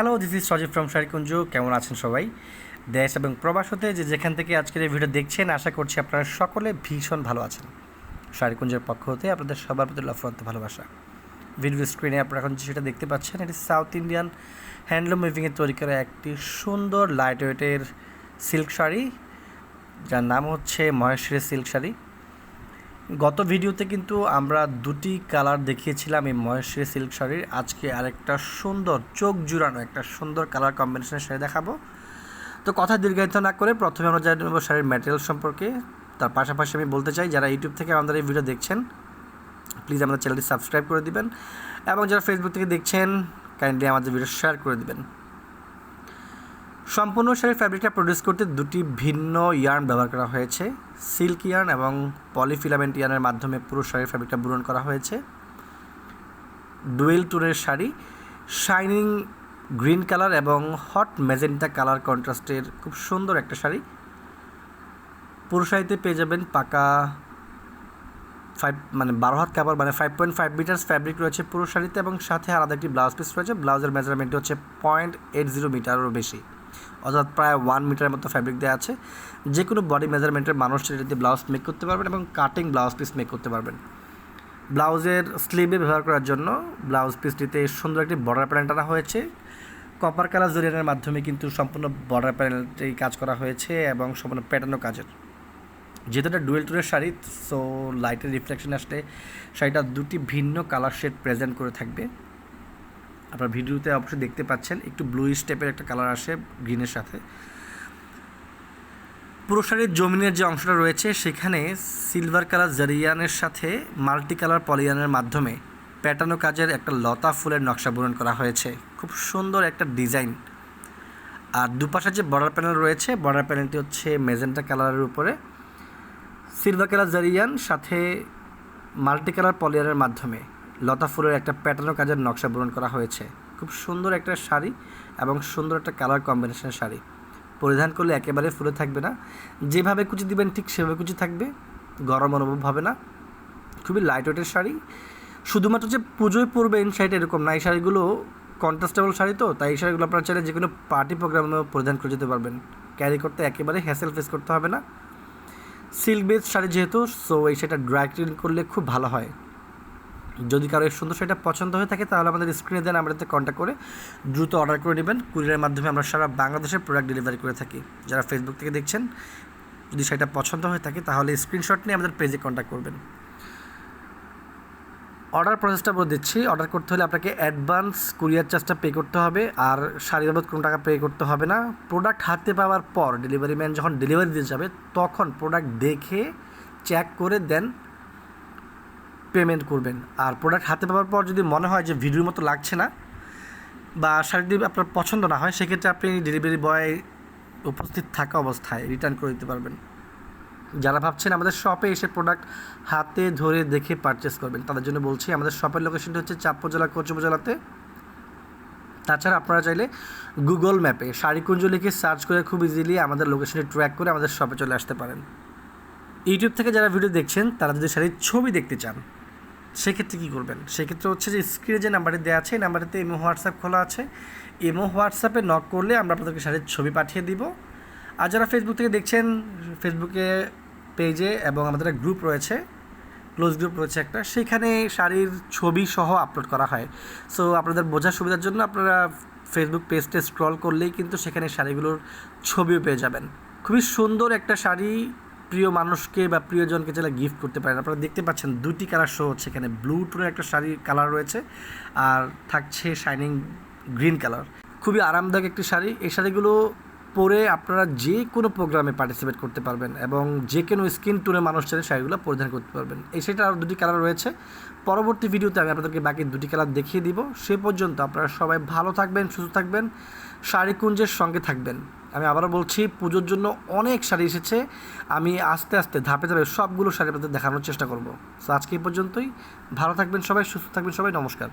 Hello this is Sajib from Sharikunja কেমন আছেন সবাই? দেশ এবং প্রবাস হতে যে যেখান থেকে আজকের এই ভিডিও দেখছেন, আশা করছি আপনারা সকলে ভীষণ ভালো আছেন। শারিকুঞ্জের পক্ষ হতে আপনাদের সবার প্রতি লফরন্ত ভালোবাসা। ভিডিও স্ক্রিনে আপনারা এখন যেটা দেখতে পাচ্ছেন, এটি সাউথ ইন্ডিয়ান হ্যান্ডলুম মুভিংয়ে তৈরি করা একটি সুন্দর লাইট ওয়েটের সিল্ক শাড়ি, যার নাম হচ্ছে মহেশ্বরী সিল্ক শাড়ি। গত ভিডিওতে কিন্তু আমরা দুটি কালার দেখিয়েছিলাম এই মহেশ্বরী সিল্ক শাড়ির। আজকে আরেকটা সুন্দর, চোখ জুড়ানো একটা সুন্দর কালার কম্বিনেশনের শাড়ি দেখাবো। তো কথা দীর্ঘায়িত না করে প্রথমে আমরা জানি নেব শাড়ির ম্যাটেরিয়াল সম্পর্কে। তার পাশাপাশি আমি বলতে চাই, যারা ইউটিউব থেকে আমাদের এই ভিডিও দেখছেন প্লিজ আমাদের চ্যানেলটি সাবস্ক্রাইব করে দিবেন। এবং যারা ফেসবুক থেকে দেখছেন কাইন্ডলি আমাদের ভিডিও শেয়ার করে দিবেন। সম্পূর্ণ শাড়ির ফ্যাব্রিকটা প্রডিউস করতে দুটি ভিন্ন ইয়ার্ন ব্যবহার করা হয়েছে। সিল্ক ইয়ার্ন এবং পলিফিলামেন্ট ইয়ার্নের মাধ্যমে পুরো শাড়ির ফ্যাব্রিকটা বুনন করা হয়েছে। ডুয়েল টুনের শাড়ি শাইনিং গ্রিন কালার এবং হট ম্যাজেন্টা কালার কন্ট্রাস্টের খুব সুন্দর একটা শাড়ি। পুরো শাড়িতে পেয়ে যাবেন পাকা ফাইভ মানে বারো হাত কাপড় মানে five point five metres fabric রয়েছে পুরো শাড়িতে এবং সাথে আলাদা একটি ব্লাউজ পিস রয়েছে। ব্লাউজের মেজারমেন্ট হচ্ছে পয়েন্ট এইট জিরো মিটারও বেশি। অর্থাৎ প্রায় ওয়ান মিটারের মতো ফ্যাব্রিক দেওয়া আছে। যে কোনো বডি মেজারমেন্টের মানুষ সেটাতে ব্লাউজ মেক করতে পারবেন এবং কাটিং ব্লাউজ পিস মেক করতে পারবেন। ব্লাউজের স্লিভে ব্যবহার করার জন্য ব্লাউজ পিসটিতে সুন্দর একটি বর্ডার প্যানেল টানা হয়েছে। কপার কালার জরিয়ানের মাধ্যমে কিন্তু সম্পূর্ণ বর্ডার প্যানেলটি কাজ করা হয়েছে এবং সম্পূর্ণ প্যাটার্নও কাজের। যেহেতু এটা ডুয়েল টুরের শাড়ি সো লাইটের রিফ্লেকশন আসলে শাড়িটা দুটি ভিন্ন কালার শেড প্রেজেন্ট করে থাকবে। আপনার ভিডিওতে অবশ্যই দেখতে পাচ্ছেন, একটু ব্লু স্টেপের একটা কালার আসে গ্রিনের সাথে। পুরো শাড়ির জমিনের যে অংশটা রয়েছে, সেখানে সিলভার কালার জারিয়ানের সাথে মাল্টি কালার পলিয়ানের মাধ্যমে প্যাটার্নো কাজের একটা লতা ফুলের নকশা বরণ করা হয়েছে। খুব সুন্দর একটা ডিজাইন আর দুপাশে যে বর্ডার প্যানেল রয়েছে বর্ডার প্যানেলটি হচ্ছে মেজেন্টা কালারের উপরে। সিলভার কালার জারিয়ান সাথে মাল্টি কালার পলিয়ারের মাধ্যমে। লতা ফুলের একটা প্যাটার্ন কাজের নকশা বরণ করা হয়েছে। খুব সুন্দর একটা শাড়ি এবং সুন্দর একটা কালার কম্বিনেশনের শাড়ি। পরিধান করলে একেবারে ফুলে থাকবে না। যেভাবে কুচি দিবেন ঠিক সেভাবে কুচি থাকবে। গরম অনুভব হবে না। খুবই লাইট ওয়েটের শাড়ি। শুধুমাত্র যে পুজোয় পরবেন শাড়িটা এরকম না। এই শাড়িগুলো কন্ট্রাস্টেবল শাড়ি তো, তাই এই শাড়িগুলো আপনারা চাইলে যে কোনো পার্টি প্রোগ্রামে পরিধান করে যেতে পারবেন। ক্যারি করতে একেবারে হ্যাসেল ফেস করতে হবে না। সিল্ক বেস শাড়ি যেহেতু সো এই শাড়িটা ড্রাই ক্লিন করলে খুব ভালো হয়। যদি কারও সুন্দর শাড়িটা পছন্দ হয়ে থাকে, তাহলে আমাদের স্ক্রিনে দেন আমাদের কন্ট্যাক্ট করে দ্রুত অর্ডার করে নেবেন। কুরিয়ারের মাধ্যমে আমরা সারা বাংলাদেশের প্রোডাক্ট ডেলিভারি করে থাকি। যারা ফেসবুক থেকে দেখছেন, যদি শাড়িটা পছন্দ হয়ে থাকে, তাহলে স্ক্রিনশট নিয়ে আমাদের পেজে কন্ট্যাক্ট করবেন। অর্ডার প্রসেসটা বলে দিচ্ছি। অর্ডার করতে হলে আপনাকে অ্যাডভান্স কুরিয়ার চার্জটা পে করতে হবে। আর শাড়ি বাবদ কোনো টাকা পে করতে হবে না। প্রোডাক্ট হাতে পাওয়ার পর ডেলিভারি ম্যান যখন ডেলিভারি দিয়ে যাবে, তখন প্রোডাক্ট দেখে চেক করে দেন পেমেন্ট করবেন। আর প্রোডাক্ট হাতে পাওয়ার পর যদি মনে হয় যে ভিডিওর মতো লাগছে না বা শাড়িটি আপনার পছন্দ না হয়, সেক্ষেত্রে আপনি ডেলিভারি বয় উপস্থিত থাকা অবস্থায় রিটার্ন করে দিতে পারবেন। যারা ভাবছেন আমাদের শপে এসে প্রোডাক্ট হাতে ধরে দেখে পারচেস করবেন, তাদের জন্য বলছি আমাদের শপের লোকেশনটি হচ্ছে চাঁদপুর জেলা কোচ উপজেলাতে। তাছাড়া আপনারা চাইলে গুগল ম্যাপে শাড়িকুঞ্জ লিখে সার্চ করে খুব ইজিলি আমাদের লোকেশনে ট্র্যাক করে আমাদের শপে চলে আসতে পারেন। ইউটিউব থেকে যারা ভিডিও দেখছেন, তারা যদি শাড়ির ছবি দেখতে চান সেক্ষেত্রে কী করবেন? সেক্ষেত্রে হচ্ছে যে স্ক্রিনে যে নাম্বারটি দেওয়া আছে, এই নাম্বারটিতে ইমো হোয়াটসঅ্যাপ খোলা আছে। ইমো হোয়াটসঅ্যাপে নক করলে আমরা আপনাদেরকে শাড়ির ছবি পাঠিয়ে দিব। আর যারা ফেসবুক থেকে দেখছেন ফেসবুকে পেজে এবং আমাদের গ্রুপ রয়েছে ক্লোজ গ্রুপ রয়েছে একটা, সেখানে শাড়ির ছবি সহ আপলোড করা হয়। সো আপনাদের বোঝার সুবিধার জন্য আপনারা ফেসবুক পেজটা স্ক্রল করলেই কিন্তু সেখানে শাড়িগুলোর ছবিও পেয়ে যাবেন। খুবই সুন্দর একটা শাড়ি প্রিয় মানুষকে বা প্রিয়জনকে চাইলে গিফট করতে পারেন, আপনারা দেখতে পাচ্ছেন দুটি কালার শো হচ্ছে এখানে। ব্লু টোনের একটা শাড়ির কালার রয়েছে আর থাকছে শাইনিং গ্রিন কালার খুবই আরামদায়ক একটি শাড়ি। এই শাড়িগুলো পরে আপনারা যে কোনো প্রোগ্রামে পার্টিসিপেট করতে পারবেন এবং যে কোনো স্কিন টোনের মানুষ চাইলে শাড়িগুলো পরিধান করতে পারবেন। এই শাড়িটা আরও দুটি কালার রয়েছে। পরবর্তী ভিডিওতে আমি আপনাদেরকে বাকি দুটি কালার দেখিয়ে দিব। সে পর্যন্ত আপনারা সবাই ভালো থাকবেন, সুস্থ থাকবেন। শাড়িকুঞ্জের সঙ্গে থাকবেন। আমি আবারও বলছি, পুজোর জন্য অনেক শাড়ি এসেছে। আমি আস্তে আস্তে ধাপে ধাপে সবগুলো শাড়ি আপনাদের দেখানোর চেষ্টা করব। তো আজকে এই পর্যন্তই। ভালো থাকবেন সবাই, সুস্থ থাকবেন সবাই, নমস্কার।